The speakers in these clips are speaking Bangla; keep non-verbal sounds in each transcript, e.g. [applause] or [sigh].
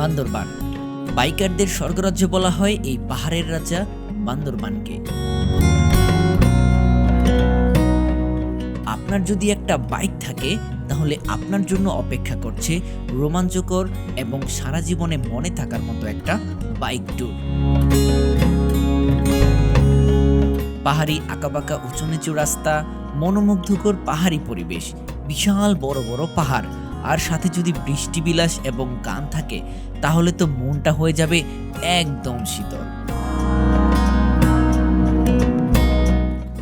বান্দরবান। বাইকারদের স্বর্গরাজ্য বলা হয় এই পাহাড়ের রাজা বান্দরবানকে। আপনার যদি একটা বাইক থাকে, তাহলে আপনার জন্য অপেক্ষা করছে রোমাঞ্চকর এবং সারা জীবনে মনে থাকার মতো একটা বাইক ট্যুর পাহাড়ি আঁকাবাঁকা উঁচু নিচু রাস্তা, মনোমুগ্ধকর পাহাড়ি পরিবেশ, বিশাল বড় বড় পাহাড় আর সাথে যদি বৃষ্টি বিলাস এবং গান থাকে, তাহলে তো মনটা হয়ে যাবে একদম শীতল।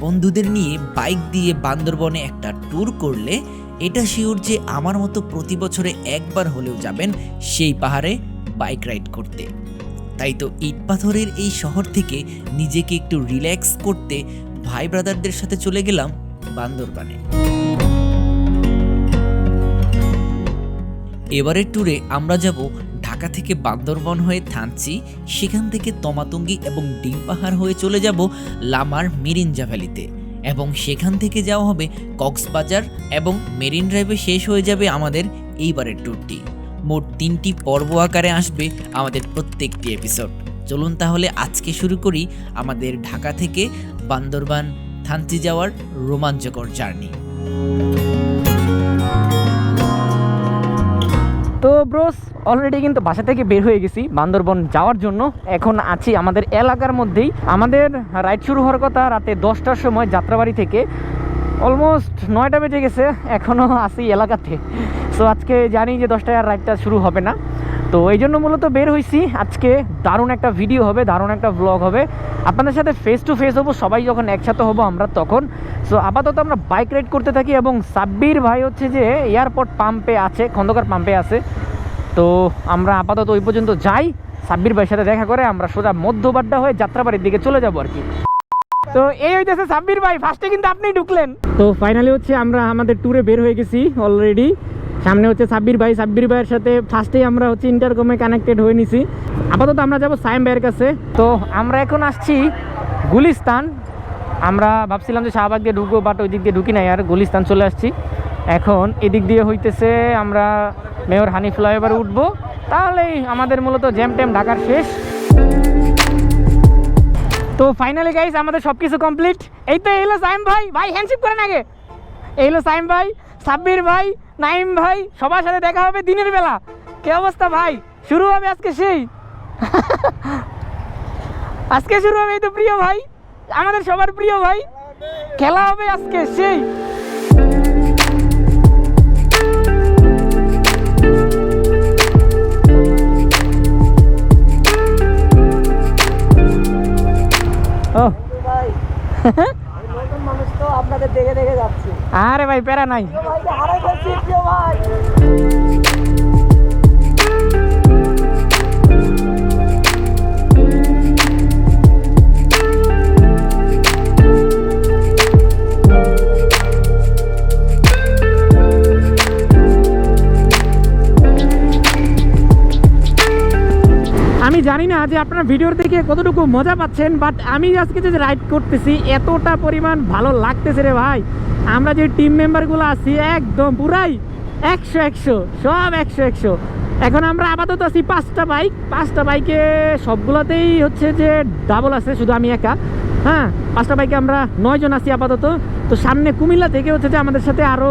বন্ধুদের নিয়ে বাইক দিয়ে বান্দরবনে একটা ট্যুর করলে এটা শিওর যে আমার মতো প্রতি বছরে একবার হলেও যাবেন সেই পাহাড়ে বাইক রাইড করতে। তাই তো ইট পাথরের এই শহর থেকে নিজেকে একটু রিল্যাক্স করতে ভাই ব্রাদারদের সাথে চলে গেলাম বান্দরবানে। এবারের ট্যুরে আমরা যাব ঢাকা থেকে বান্দরবন হয়ে থানচি, সেখান থেকে তমাতঙ্গি এবং ডিম পাহাড় হয়ে চলে যাব লামার মিরিঞ্জা ভ্যালিতে। এবং সেখান থেকে যাওয়া হবে কক্সবাজার এবং মেরিন ড্রাইভে শেষ হয়ে যাবে আমাদের এইবারের ট্যুরটি মোট তিনটি পর্ব আকারে আসবে আমাদের প্রত্যেকটি এপিসোড চলুন তাহলে আজকে শুরু করি আমাদের ঢাকা থেকে বান্দরবান থানচি যাওয়ার রোমাঞ্চকর জার্নি তো ব্রোস অলরেডি কিন্তু বাসা থেকে বের হয়ে গেছি বান্দরবন যাওয়ার জন্য। এখন আছি আমাদের এলাকার মধ্যেই। আমাদের রাইড শুরু হওয়ার কথা রাতে দশটার সময় যাত্রাবাড়ি থেকে। অলমোস্ট নয়টা বেজে গেছে এখনও আছি এলাকাতে। সো আজকে জানি যে দশটায় আর রাইডটা শুরু হবে না। তো এই জন্য মূলত বের হয়েছি আজকে দারুণ একটা ভিডিও হবে, দারুণ একটা ব্লগ হবে। আপনাদের সাথে ফেস টু ফেস হব, সবাই যখন একসাথে হব আমরা তখন। সো আপাতত আমরা বাইক রাইড করতে থাকি এবং সাব্বির ভাই হচ্ছে যে এয়ারপোর্ট পাম্পে আছে, খন্দকার পাম্পে আছে। তো আমরা আপাতত ওই পর্যন্ত যাই। সাব্বির ভাইয়ের সাথে দেখা করে আমরা সোজা মধ্যবাড্ডা হয়ে যাত্রাবাড়ির দিকে চলে যাব আর কি। তো এই হইতেছে সাব্বির ভাই ফার্স্টে কিন্তু আপনিই ঢুকলেন। তো ফাইনালি হচ্ছে আমরা আমাদের ট্যুরে বের হয়ে গেছি অলরেডি সামনে হচ্ছে সাব্বির ভাই। সাব্বির ভাইয়ের সাথে ফার্স্টেই আমরা হচ্ছে ইন্টারকমে কানেক্টেড হয়ে নিছি। আপাতত আমরা যাব সাইম ভাইয়ের কাছে। তো আমরা এখন আসছি গুলিস্তান। আমরা ভাবছিলাম যে শাহবাগ দিয়ে ঢুকবো বাট ওই দিক দিয়ে ঢুকি নাই আর গুলিস্তান চলে আসছি। এখন এদিক দিয়ে হইতেছে আমরা মেয়র হানি ফ্লাইওভারে উঠবো। তাহলেই আমাদের মূলত জ্যাম ট্যাম ঢাকার শেষ। তো ফাইনালি গাইস আমাদের সব কিছু কমপ্লিট এই তো এলো সাইম ভাই। ভাই হ্যান্ডশিপ করেন আগে। এই হলো সাইম ভাই, সাব্বির ভাই নাইম ভাই, সবার সাথে দেখা হবে দিনের বেলা। কে অবস্থা ভাই? শুরু হবে আজকে সেই। [laughs] আজকে শুরু হবে এই তো প্রিয় ভাই। আমাদের সবার প্রিয় ভাই। খেলা হবে আজকে সেই। ও। [laughs] আপনাদের দেখে দেখে যাচ্ছি। আরে ভাই প্যারা নাই। ভাই হারাই ফেলছি ভাই। জানি না যে আপনারা ভিডিওর দেখে কতটুকু মজা পাচ্ছেন বাট আমি আজকে যে রাইড করতেছি, এতটা পরিমাণ ভালো লাগতেছে রে ভাই। আমরা যে টিম মেম্বারগুলো আছি, একদম পুরাই একশো একশো, সব একশো একশো। এখন আমরা আপাতত আছি পাঁচটা বাইক পাঁচটা বাইকে সবগুলোতেই হচ্ছে যে ডাবল আছে, শুধু আমি একা। হ্যাঁ পাঁচটা বাইকে আমরা নয়জন আছি আপাতত। তো সামনে কুমিল্লা থেকে হচ্ছে যে আমাদের সাথে আরও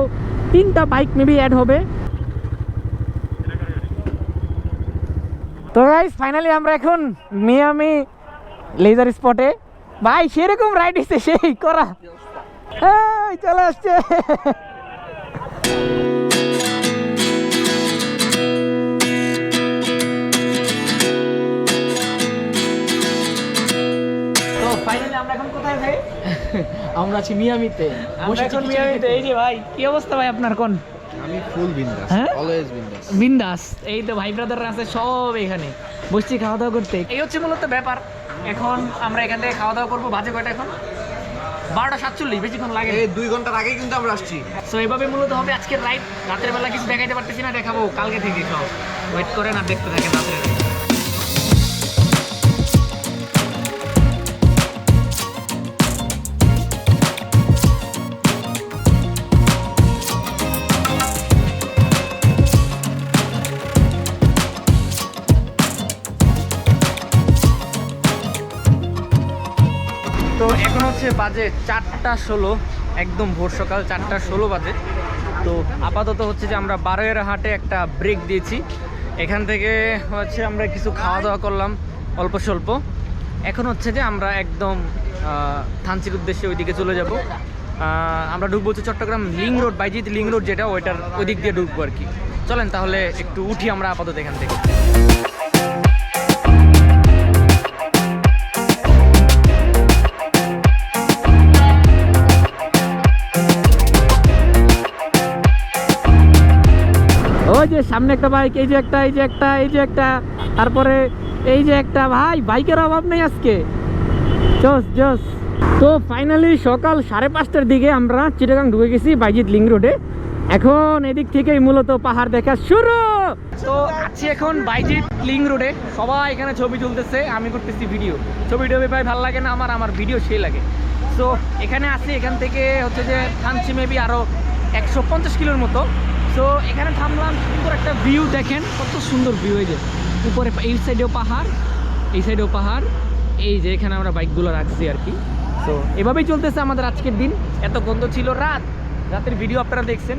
তিনটা বাইক মেবি অ্যাড হবে। তো গাইস ফাইনালি আমরা এখন মিয়ামি লেজার স্পটে ভাই সেরকম রাইড এসে সেই করা। চলে আসছে। আমরা এখন কোথায় ভাই? [laughs] আমরা আছি মিয়ামিতে আমরা এখন মিয়ামিতে এই যে ভাই কি অবস্থা ভাই আপনার কোন আমি ফুল বিন্দাস হ্যাঁ? অলওয়েজ বিন্দাস। বিন্দাস। এই তো ভাই ব্রাদাররা আছে সব এখানে। বসছি খাওয়া দাওয়া করতে। এই হচ্ছে মূলত ব্যাপার। এখন আমরা এখান থেকে খাওয়া দাওয়া করব। বাজে কয়টা এখন? বারোটা সাতচল্লিশ বেশিক্ষণ লাগে এই দুই ঘণ্টার আগেই কিন্তু আমরা আসছি। সো এইভাবে মূলত হবে আজকের রাইড রাতের বেলা কিছু দেখাইতে পারতেছি না দেখাবো কালকে থেকে সব। ওয়েট করেন আর দেখতে থাকেন রাতের বাজে চারটা ষোলো, একদম ভোর সকাল চারটা ষোলো বাজে। তো আপাতত হচ্ছে যে আমরা বারোয়ের হাটে একটা ব্রেক দিয়েছি। এখান থেকে হচ্ছে আমরা কিছু খাওয়া দাওয়া করলাম, অল্প স্বল্প। এখন হচ্ছে যে আমরা একদম থানচির উদ্দেশ্যে ওইদিকে চলে যাব। আমরা ঢুকবো হচ্ছে Chattogram link road, Bayezid link road যেটা, ওইটার ওই দিক দিয়ে ঢুকবো আর কি। চলেন তাহলে একটু উঠি আমরা আপাতত এখান থেকে। ওই যে সামনে একটা বাইক এই যে একটা, এই যে একটা, এই যে একটা, তারপরে এই যে একটা, ভাই বাইকের অভাব নেই আজকে। Jos Jos. তো ফাইনালি সকাল সাড়ে পাঁচটার দিকে আমরা চিটাগাং ঢুকে গেছি বাইজিৎ লিং রোডে। এখন এদিক থেকেই মূলত পাহাড় দেখা শুরু। তো আছি এখন বাইজিৎ লিং রোডে। সবাই এখানে ছবি তুলতেছে, আমি করতেছি ভিডিও ছবি টবি ভাই ভালো লাগে না, আমার আমার ভিডিও সেই লাগে। তো এখানে আসি এখান থেকে হচ্ছে যে, থানচি মেবি আরও একশো পঞ্চাশ কিলোর মতো। তো এখানে থামলাম, সুন্দর একটা ভিউ দেখেন, কত সুন্দর ভিউ এই যে। উপরে এই সাইডেও পাহাড়, এই সাইডেও পাহাড়, এই যে এখানে আমরা বাইকগুলো রাখছি আর কি। তো এভাবেই চলতেছে আমাদের আজকের দিন। এত গন্ধ ছিল রাত, রাতের ভিডিও আপনারা দেখছেন।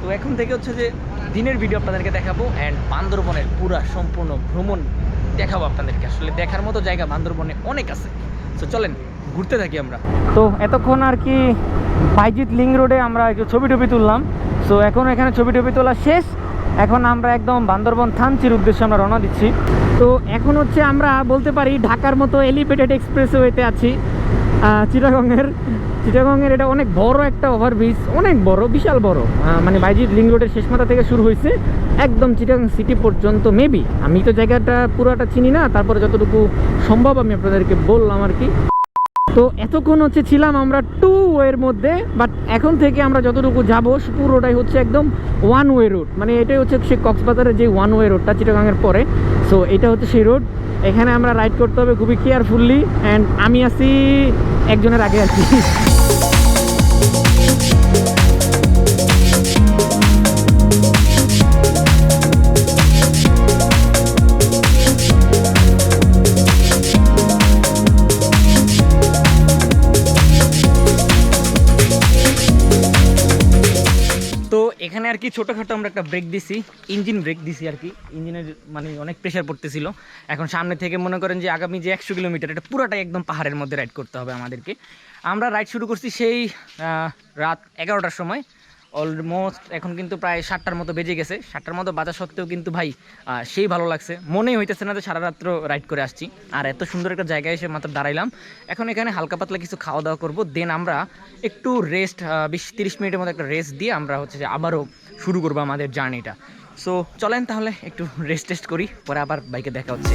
তো এখন থেকে হচ্ছে যে দিনের ভিডিও আপনাদেরকে দেখাবো অ্যান্ড বান্দরবনের পুরা সম্পূর্ণ ভ্রমণ দেখাবো আপনাদেরকে। আসলে দেখার মতো জায়গা বান্দরবনে অনেক আছে। তো চলেন। ঘুরতে থাকি আমরা। তো এতক্ষণ আর কি বাইজিৎ লিং রোডে আমরা একটু ছবি টবি তুললাম। সো এখন এখানে ছবি টবি তোলা শেষ। এখন আমরা একদম বান্দরবন থানচির উদ্দেশ্যে আমরা রওনা দিচ্ছি। তো এখন হচ্ছে আমরা বলতে পারি ঢাকার মতো এলিভেটেড এক্সপ্রেসওয়েতে আছি চিটাগংয়ের। চিটাগংয়ের এটা অনেক বড় একটা ওভারব্রিজ, অনেক বড়, বিশাল বড়। মানে বাইজিৎ লিং রোডের শেষ মাথা থেকে শুরু হয়েছে। একদম চিটাগং সিটি পর্যন্ত মেবি আমি তো জায়গাটা পুরোটা চিনি না, তারপরে যতটুকু সম্ভব আমি আপনাদেরকে বললাম আর কি। তো এতক্ষণ হচ্ছে ছিলাম আমরা টু ওয়ের মধ্যে বাট এখন থেকে আমরা যতটুকু যাব পুরোটাই হচ্ছে একদম ওয়ান ওয়ে রোড মানে এটাই হচ্ছে সেই কক্সবাজারের যে ওয়ান ওয়ে রোডটা চিটাগাঙের পরে। সো এটা হচ্ছে সেই রোড এখানে আমরা রাইড করতে হবে খুবই কেয়ারফুললি অ্যান্ড আমি আসি একজনের আগে আছি। আর কি, ছোটোখাটো আমরা একটা ব্রেক দিছি ইঞ্জিন ব্রেক দিছি আর কি। ইঞ্জিনের মানে অনেক প্রেশার পড়তেছিল। এখন সামনে থেকে মনে করেন যে আগামী যে একশো কিলোমিটার, এটা পুরোটাই একদম পাহাড়ের মধ্যে রাইড করতে হবে আমাদেরকে। আমরা রাইড শুরু করছি সেই রাত এগারোটার সময়। অলমোস্ট এখন কিন্তু প্রায় সাতটার মতো বেজে গেছে। সাতটার মতো বাজা সত্ত্বেও কিন্তু ভাই সেই ভালো লাগছে। মনেই হইতেছে না যে সারা রাত্র রাইড করে আসছি। আর এত সুন্দর একটা জায়গায় এসে মাত্র দাঁড়াইলাম। এখন এখানে হালকা পাতলা কিছু খাওয়া দাওয়া করব। দেন আমরা একটু রেস্ট বিশ তিরিশ মিনিটের মতো একটা রেস্ট দিয়ে আমরা হচ্ছে যে আবারও শুরু করব আমাদের জার্নিটা সো চলেন তাহলে একটু রেস্ট টেস্ট করি, পরে আবার বাইকে দেখা হচ্ছে।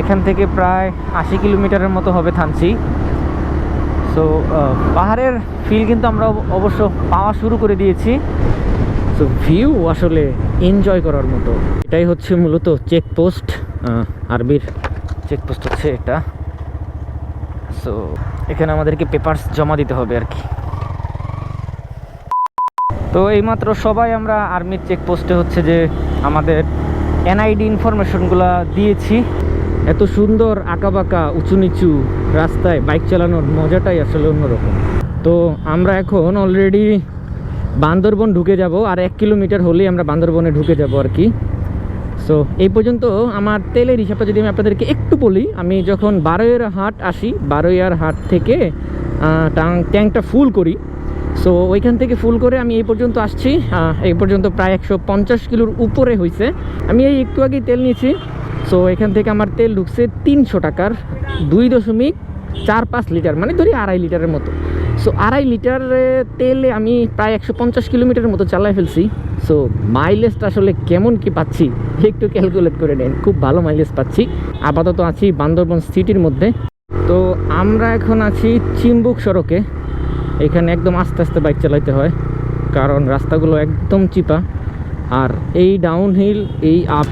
এখান থেকে প্রায় আশি কিলোমিটারের মতো হবে থানচি। সো পাহাড়ের ফিল কিন্তু আমরা অবশ্য পাওয়া শুরু করে দিয়েছি। সো ভিউ আসলে এনজয় করার মতো। এটাই হচ্ছে মূলত চেকপোস্ট আরবির চেকপোস্ট হচ্ছে এটা। সো এখানে আমাদেরকে পেপারস জমা দিতে হবে আর কি। তো এইমাত্র সবাই আমরা আর্মির চেকপোস্টে হচ্ছে যে আমাদের এনআইডি ইনফরমেশনগুলো দিয়েছি। এত সুন্দর আঁকাবাঁকা উঁচু নিচু রাস্তায় বাইক চালানোর মজাটাই আসলে অন্যরকম। তো আমরা এখন অলরেডি বান্দরবন ঢুকে যাব, আর এক কিলোমিটার হলেই আমরা বান্দরবনে ঢুকে যাব আর কি। সো এই পর্যন্ত আমার তেলের হিসাবটা যদি আমি আপনাদেরকে একটু বলি, আমি যখন বারোয়ের হাট আসি বারোয়ার হাট থেকে ট্যাঙ্কটা ফুল করি। সো ওইখান থেকে ফুল করে আমি এই পর্যন্ত আসছি। এই পর্যন্ত প্রায় একশো পঞ্চাশ কিলোর উপরে হয়েছে আমি এই একটু আগেই তেল নিয়েছি। সো এখান থেকে আমার তেল ঢুকছে তিনশো টাকার দুই দশমিক চার পাঁচ লিটার মানে ধরি আড়াই লিটারের মতো। সো আড়াই লিটার তেলে আমি প্রায় একশো পঞ্চাশ কিলোমিটারের মতো চালাই ফেলছি। সো মাইলেজটা আসলে কেমন কি পাচ্ছি, একটু ক্যালকুলেট করে নেন। খুব ভালো মাইলেজ পাচ্ছি। আপাতত আছি বান্দরবন সিটির মধ্যে। তো, আমরা এখন আছি চিম্বুক সড়কে। এখানে একদম আস্তে আস্তে বাইক চালাইতে হয়, কারণ রাস্তাগুলো একদম চিপা। আর এই ডাউনহিল এই আপ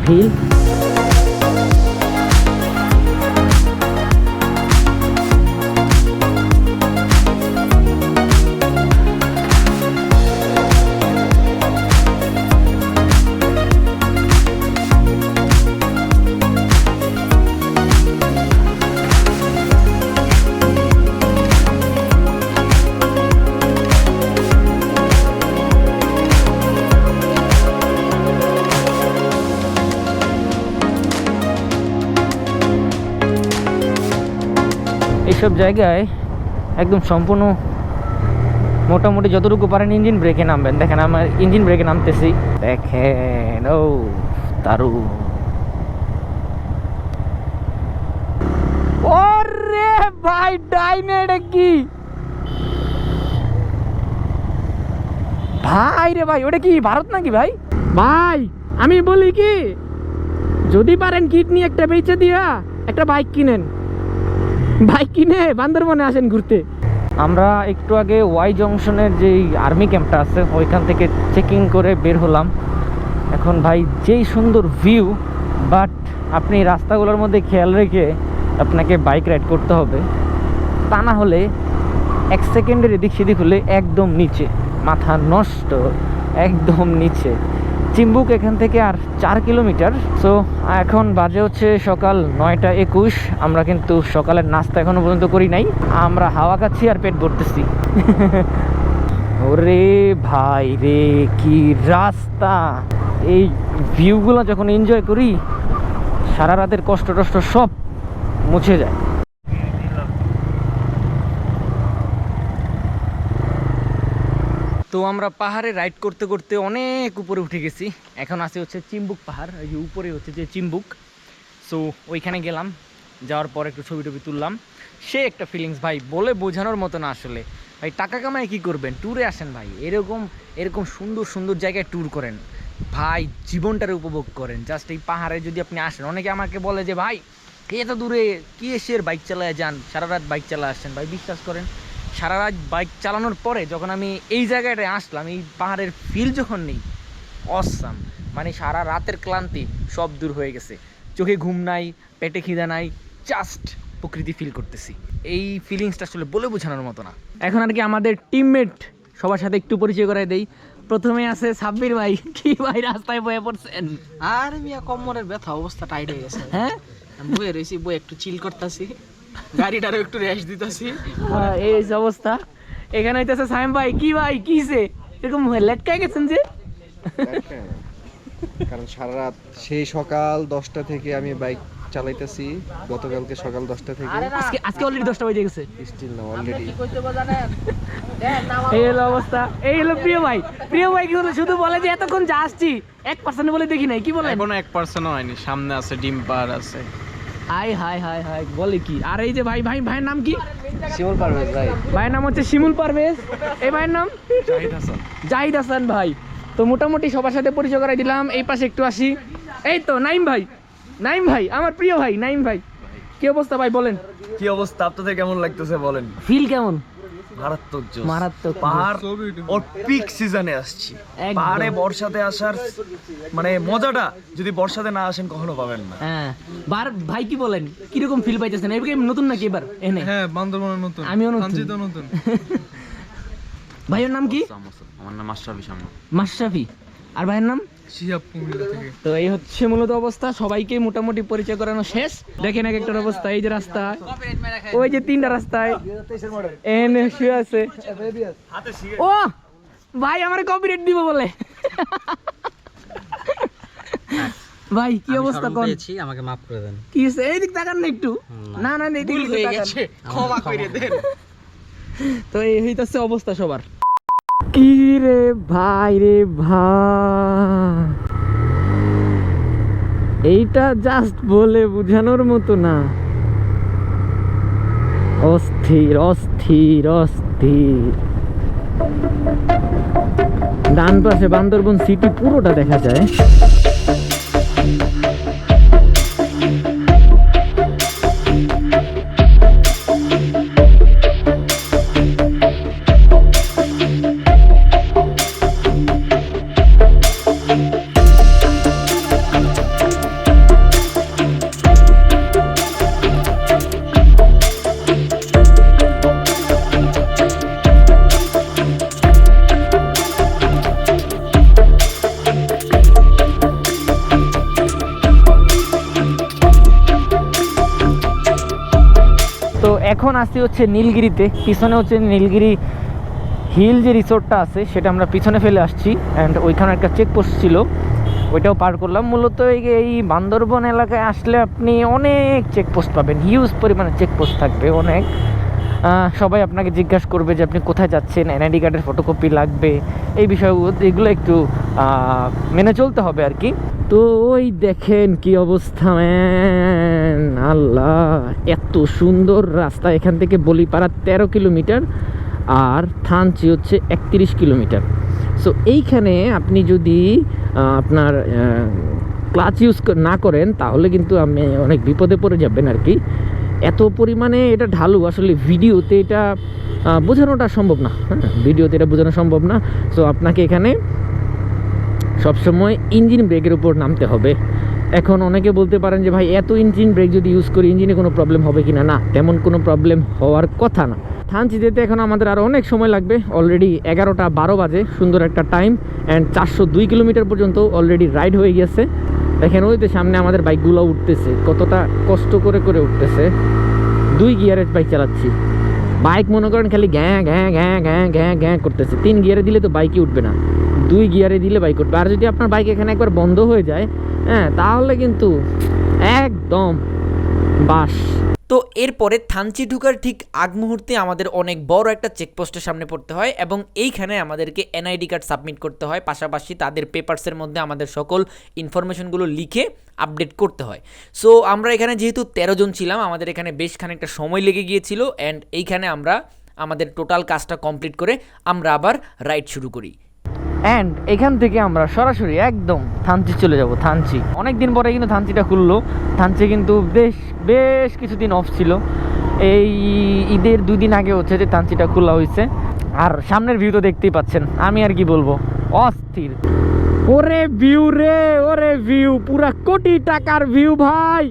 এইসব জায়গায় একদম সম্পূর্ণ মোটামুটি যতটুকু পারেন ইঞ্জিন ব্রেকে নামবেন। দেখেন আমার ইঞ্জিন ব্রেকে নামতেছি। দেখেন, ও তারু ওরে ভাই, ডাইনে এটা কি? ভাই রে ভাই, ওটা কি ভারত নাকি ভাই? ভাই, আমি বলি কি, যদি পারেন কিডনি একটা বেচে দিয়া একটা বাইক কিনেন। বাইক কিনে বান্দরবনে আসেন ঘুরতে। আমরা একটু আগে ওয়াই জংশনের যেই আর্মি ক্যাম্পটা আছে, ওইখান থেকে চেকিং করে বের হলাম। এখন ভাই, যেই সুন্দর ভিউ বাট আপনি রাস্তাগুলোর মধ্যে খেয়াল রেখে আপনাকে বাইক রাইড করতে হবে। তা না হলে এক সেকেন্ডের এদিক সেদিক হলে একদম নিচে, মাথা নষ্ট, একদম নিচে। চিম্বুক এখান থেকে আর চার কিলোমিটার। সো এখন বাজে হচ্ছে সকাল নয়টা একুশ। আমরা কিন্তু সকালের নাস্তা এখনও পর্যন্ত করি নাই। আমরা হাওয়া খাচ্ছি আর পেট ভরতেছি। [laughs] ওরে ভাই রে, কি রাস্তা! এই ভিউগুলো যখন এনজয় করি, সারা রাতের কষ্ট টষ্ট সব মুছে যায়। তো আমরা পাহাড়ে রাইড করতে করতে অনেক উপরে উঠে গেছি। এখন আছে হচ্ছে চিম্বুক পাহাড়, এই যে উপরে হচ্ছে যে চিম্বুক। সো ওইখানে গেলাম, যাওয়ার পর একটু ছবি টবি তুললাম। সে একটা ফিলিংস ভাই, বলে বোঝানোর মতো না আসলে। ভাই, টাকা কামায় কী করবেন? ট্যুরে আসেন, ভাই। এরকম এরকম সুন্দর সুন্দর জায়গায় ট্যুর করেন। ভাই, জীবনটারে উপভোগ করেন। জাস্ট এই পাহাড়ে যদি আপনি আসেন। অনেকে আমাকে বলে যে, ভাই এত দূরে? কি এসে বাইক চালায় যান? সারা রাত বাইক চালায় আসছেন ভাই, বিশ্বাস করেন সারা রাত বাইক চালানোর পরে যখন আমি এই জায়গাটায় আসলাম এই পাহাড়ের ফিল যখন নেই অসাম মানে সারা রাতের ক্লান্তি সব দূর হয়ে গেছে। চোখে ঘুম নাই পেটে খিদা নাই জাস্ট প্রকৃতি ফিল করতেছি। এই ফিলিংসটা আসলে বলে বোঝানোর মতো না। এখন আর কি আমাদের টিমমেট সবার সাথে একটু পরিচয় করাই দেই। প্রথমে আছে সাব্বির ভাই। কি ভাই রাস্তায় বয়ে পড়ছেন? আর মিয়া কোমরের ব্যথা অবস্থা টাইট হয়ে গেছে। হ্যাঁ? আমি বয়ে রয়েছি বই একটু চিল করতেছি। গাড়িটারও একটু রেস্ট দিতেছি। এই যে অবস্থা। এখানে হইতেছে সাইম ভাই কি ভাই কিসে এরকম লেটকায় গেছেন যে? কারণ সারা রাত সেই সকাল দশটা থেকে আমি বাইক চালাইতেছি গতকালকে সকাল দশটা থেকে। আজকে আজকে অলরেডি দশটা বাজে গেছে। স্টিল না অলরেডি এই হলো অবস্থা। এই হলো প্রিয় ভাই। প্রিয় ভাই কি হলো? শুধু বলে যে এতক্ষণ যা আসছি এক পার্সেন্ট বলে দেখি নাই। কি বলে এখনও এক পার্সেন্ট হয়নি। সামনে আছে ডিম পার আছে। হাই হাই হাই হাই বলে কি? আর এই যে ভাই ভাই ভাইয়ের নাম কি? শিমুল পারভেজ ভাই। ভাইয়ের নাম হচ্ছে শিমুল পারভেজ। এই ভাইয়ের নাম? জাহিদ হাসান। জাহিদ হাসান ভাই। তো মোটামুটি সবার সাথে পরিচয় করাই দিলাম। এই পাশে একটু আসি। এই তো নাইম ভাই। নাইম ভাই আমার প্রিয় ভাই নাইম ভাই। কি অবস্থা ভাই বলেন। কি অবস্থা? আপনাদের কেমন লাগতেছে বলেন? ফিল কেমন? মারাত্মক জোস মারাত্মক পাহাড় ওর পিক সিজনে আসছি। পাহাড়ে বর্ষাতে আসার মানে মজাটা যদি বর্ষাতে না আসেন কখনো পাবেন না। হ্যাঁ। বার ভাই কি বলেন? কীরকম ফিল পাইতেছেন? এবার নতুন নাকি এবার? এনে? হ্যাঁ বান্দরবনের নতুন। আমিও নতুন। নতুন। ভাইয়ের নাম কি? আমার নাম আশরাফি সামনে। মাশরাফি। আর ভাইয়ের নাম? তো এই হচ্ছে মূলত অবস্থা সবাইকে মোটামুটি পরিচয় করানো শেষ। দেখেন এক একটা অবস্থা এই যে রাস্তা ওই যে তিনটা রাস্তায়। এনে শুয়ে আছে। ও ভাই আমার কপিরাইট দিব বলে। ভাই কি অবস্থা কোন? আমাকে মাফ করে দেন। কি এই দিক তাকান না একটু। না। না না এই দিক তাকান। ক্ষমা করে দেন। তো এই হইতাছে অবস্থা সবার। কি রে ভাই রে এইটা জাস্ট বলে বুঝানোর মতো না। অস্থির অস্থির অস্থির। ডান পাশে বান্দরবন সিটি পুরোটা দেখা যায়। এখন আসছি হচ্ছে নীলগিরিতে। পিছনে হচ্ছে নীলগিরি হিল যে রিসোর্টটা আছে, সেটা আমরা পিছনে ফেলে আসছি। অ্যান্ড ওইখানে একটা চেকপোস্ট ছিল। ওইটাও পার করলাম। মূলত এই বান্দরবন এলাকায় আসলে আপনি অনেক চেকপোস্ট পাবেন। হিউজ পরিমাণে চেকপোস্ট থাকবে অনেক। সবাই আপনাকে জিজ্ঞাসা করবে যে আপনি কোথায় যাচ্ছেন এনআইডি কার্ডের ফটোকপি লাগবে। এই বিষয়গুলো এগুলো একটু মেনে চলতে হবে আর কি। তো ওই দেখেন কি অবস্থা ম্যান আল্লাহ, এত সুন্দর রাস্তা। এখান থেকে বলিপাড়া তেরো কিলোমিটার আর থানচি হচ্ছে একত্রিশ কিলোমিটার। সো এইখানে আপনি যদি আপনার ক্লাচ ইউজ না করেন, তাহলে কিন্তু আপনি অনেক বিপদে পড়ে যাবেন আর কি। এত পরিমাণে এটা ঢালু, আসলে ভিডিওতে এটা বোঝানোটা সম্ভব না। হ্যাঁ ভিডিওতে এটা বোঝানো সম্ভব না। সো আপনাকে এখানে সবসময় ইঞ্জিন ব্রেকের উপর নামতে হবে। এখন অনেকে বলতে পারেন যে, ভাই, এত ইঞ্জিন ব্রেক যদি ইউজ করি ইঞ্জিনে কোনো প্রবলেম হবে কি না না তেমন কোনো প্রবলেম হওয়ার কথা না। থানচি যেতে এখন আমাদের আরও অনেক সময় লাগবে। অলরেডি এগারোটা বারো বাজে, সুন্দর একটা টাইম অ্যান্ড চারশো দুই কিলোমিটার পর্যন্ত অলরেডি রাইড হয়ে গেছে দেখেন, ওই তো সামনে আমাদের বাইকগুলো উঠতেছে। কতটা কষ্ট করে করে উঠতেছে। দুই গিয়ারের বাইক চালাচ্ছি। বাইক মনে করেন খালি গ্যাঁ গ্যাঁ গ্যাঁ গ্যাঁ গ্যাঁ গ্যাঁ করতেছে। তিন গিয়ারে দিলে তো বাইকই উঠবে না। দুই গিয়ারে দিলে বাইক উঠবে। আর যদি আপনার বাইক এখানে একবার বন্ধ হয়ে যায় হ্যাঁ তাহলে কিন্তু একদম বাস। তো এরপরে থানচি ঢুকার ঠিক আগ মুহূর্তে আমাদের অনেক বড় একটা চেকপোস্টের সামনে পড়তে হয় এবং এইখানে আমাদেরকে এনআইডি কার্ড সাবমিট করতে হয়। পাশাপাশি তাদের পেপারসের মধ্যে আমাদের সকল ইনফরমেশনগুলো লিখে আপডেট করতে হয়। সো আমরা এখানে যেহেতু তেরো জন ছিলাম, আমাদের এখানে বেশ খানিকটা সময় লেগে গিয়েছিল অ্যান্ড এইখানে আমরা আমাদের টোটাল কাজটা কমপ্লিট করে আমরা আবার রাইড শুরু করি। অ্যান্ড এখান থেকে আমরা সরাসরি একদম থানচি চলে যাব, থানচি। অনেক দিন পরে কিন্তু থানচিটা খুললো। থানচি কিন্তু বেশ বেশ কিছুদিন অফ ছিল। এই ঈদের দুই দিন আগে হচ্ছে যে থানচিটা খোলা হয়েছে। আর সামনের ভিউ তো দেখতেই পাচ্ছেন। আমি আর কি বলব? অস্থির। ওরে ভিউ রে, ওরে ভিউ পুরা কোটি টাকার ভিউ ভাই।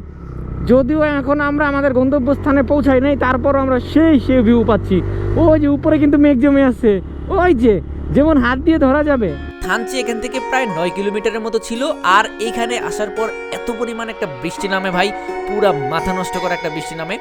যদিও এখন আমরা আমাদের গন্তব্যস্থানে পৌঁছাই নাই, তারপরও আমরা সেই সেই ভিউ পাচ্ছি। ওই যে উপরে কিন্তু মেঘ জমে আছে। ওই যে যেমন হাত দিয়ে ধরা যাবে। থানচি এখান থেকে প্রায় নয় কিলোমিটারের মতো ছিল, আর এখানে আসার পর এত পরিমাণ একটা বৃষ্টি নামে ভাই, পুরা মাথা নষ্ট করা একটা বৃষ্টি নামে।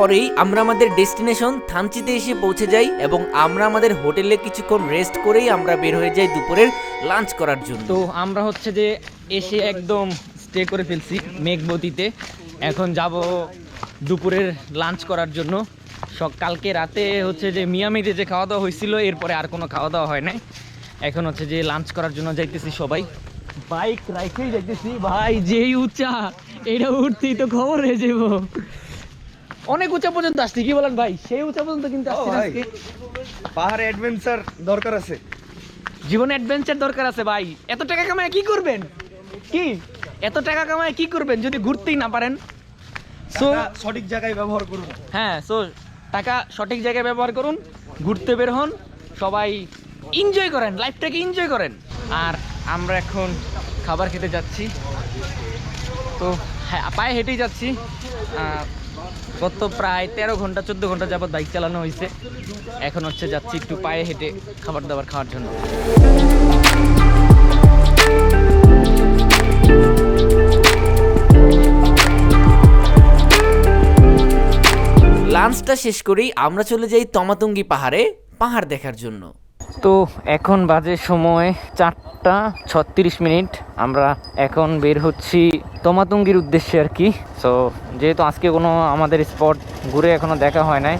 পরেই আমরা আমাদের ডেস্টিনেশন থানচিতে এসে পৌঁছে যাই এবং আমরা আমাদের হোটেলে কিছুক্ষণ রেস্ট করেই আমরা বের হয়ে যাই দুপুরের লাঞ্চ করার জন্য। তো আমরা হচ্ছে যে এসে একদম স্টে করে ফেলছি মেঘবতীতে। এখন যাব দুপুরের লাঞ্চ করার জন্য। সকালকে রাতে হচ্ছে যে মিয়ামিতে যে খাওয়া দাওয়া হয়েছিল, এরপরে আর কোনো খাওয়া দাওয়া হয় নাই। এখন হচ্ছে যে লাঞ্চ করার জন্য যাইতেছি সবাই। বাইক রাইখেই যাইতেছি। ভাই, যেই উঁচা এটা উঠতেই তো খবর হয়ে যাব অনেক উঁচা পর্যন্ত আসছি কি বলেন ভাই? সেই উঁচা পর্যন্ত কিন্তু আসছি আজকে। পাহাড়ে অ্যাডভেঞ্চার দরকার আছে। জীবনে অ্যাডভেঞ্চার দরকার আছে ভাই। এত টাকা কামায় কি করবেন? কি? এত টাকা কামায় কি করবেন যদি ঘুরতেই না পারেন? সো সঠিক জায়গায় ব্যবহার করুন। হ্যাঁ সো টাকা সঠিক জায়গায় ব্যবহার করুন ঘুরতে বের হন সবাই এনজয় করেন লাইফটাকে এনজয় করেন। আর আমরা এখন খাবার খেতে যাচ্ছি। তো হ্যাঁ পায়ে হেঁটেই যাচ্ছি। গত প্রায় তেরো ঘণ্টা, চোদ্দ ঘণ্টা যাবত বাইক চালানো হয়েছে। এখন হচ্ছে যাচ্ছি একটু পায়ে হেঁটে খাবার দাবার খাওয়ার জন্য। লাঞ্চটা শেষ করেই আমরা চলে যাই তমাতুঙ্গি পাহাড়ে, পাহাড় দেখার জন্য। তো এখন বাজে সময় চারটা ছত্রিশ মিনিট। আমরা এখন বের হচ্ছি তমাতুঙ্গির উদ্দেশ্যে আর কি। সো যেহেতু আজকে কোনো আমাদের স্পট ঘুরে এখনও দেখা হয় নাই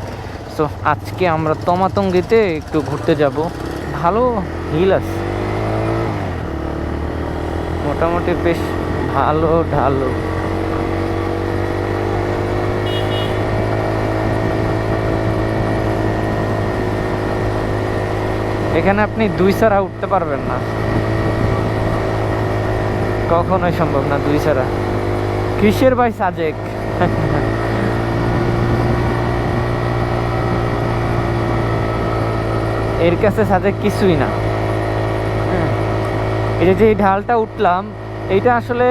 সো আজকে আমরা তমাতুঙ্গিতে একটু ঘুরতে যাব। ভালো হিল আছে। মোটামুটি বেশ ভালো ঢালো। এখানে আপনি দুই ছাড়া উঠতে পারবেন না। কখনোই সম্ভব না দুই ছাড়া। কিসের ভাই সাজেক? এর কাছে সাজেক কিছুই না। এই যে ঢালটা উঠলাম, এইটা আসলে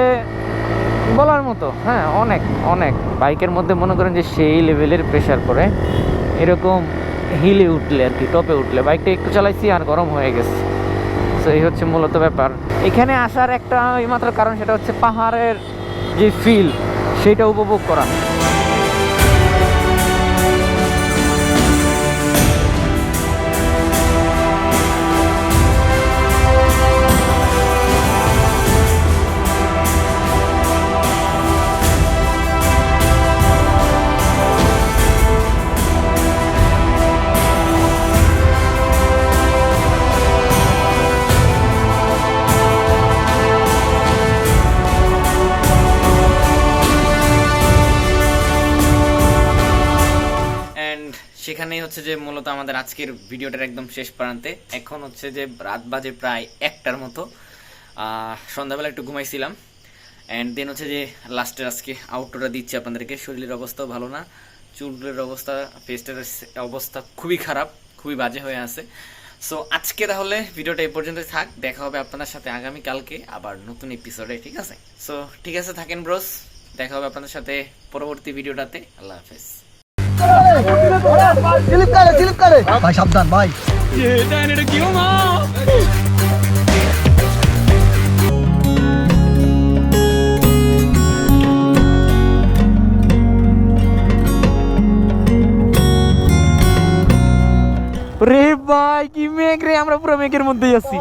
বলার মতো। হ্যাঁ অনেক অনেক। বাইকের মধ্যে মনে করেন যে সেই লেভেলের প্রেশার পড়ে। এরকম হিলে উঠলে আর কি, টপে উঠলে। বাইকটা একটু চালাইছি আর গরম হয়ে গেছে। তো এই হচ্ছে মূলত ব্যাপার। এখানে আসার একটা মাত্র কারণ, সেটা হচ্ছে পাহাড়ের যে ফিল সেটা উপভোগ করা। মূলত আমাদের আজকের ভিডিওটার একদম শেষ প্রান্তে। এখন হচ্ছে যে রাত বাজে প্রায় একটার মতো। সন্ধ্যাবেলা একটু ঘুমাইছিলাম। অ্যান্ড দেন হচ্ছে যে লাস্টের আজকে আউটডোরটা দিচ্ছি আপনাদেরকে। শরীরের অবস্থাও ভালো না। চুলের অবস্থা ফেসটার অবস্থা খুবই খারাপ, খুবই বাজে হয়ে আছে। সো আজকে তাহলে ভিডিওটা এই পর্যন্তই থাক। দেখা হবে আপনাদের সাথে আগামী কালকে আবার নতুন এপিসোডে ঠিক আছে? সো ঠিক আছে থাকেন ব্রোস দেখা হবে আপনাদের সাথে পরবর্তী ভিডিওটাতে। আল্লাহ হাফেজ। ভাই সাবধান ভাই। রে ভাই কি মেঘ রে আমরা পুরো মেঘের মধ্যেই আছি।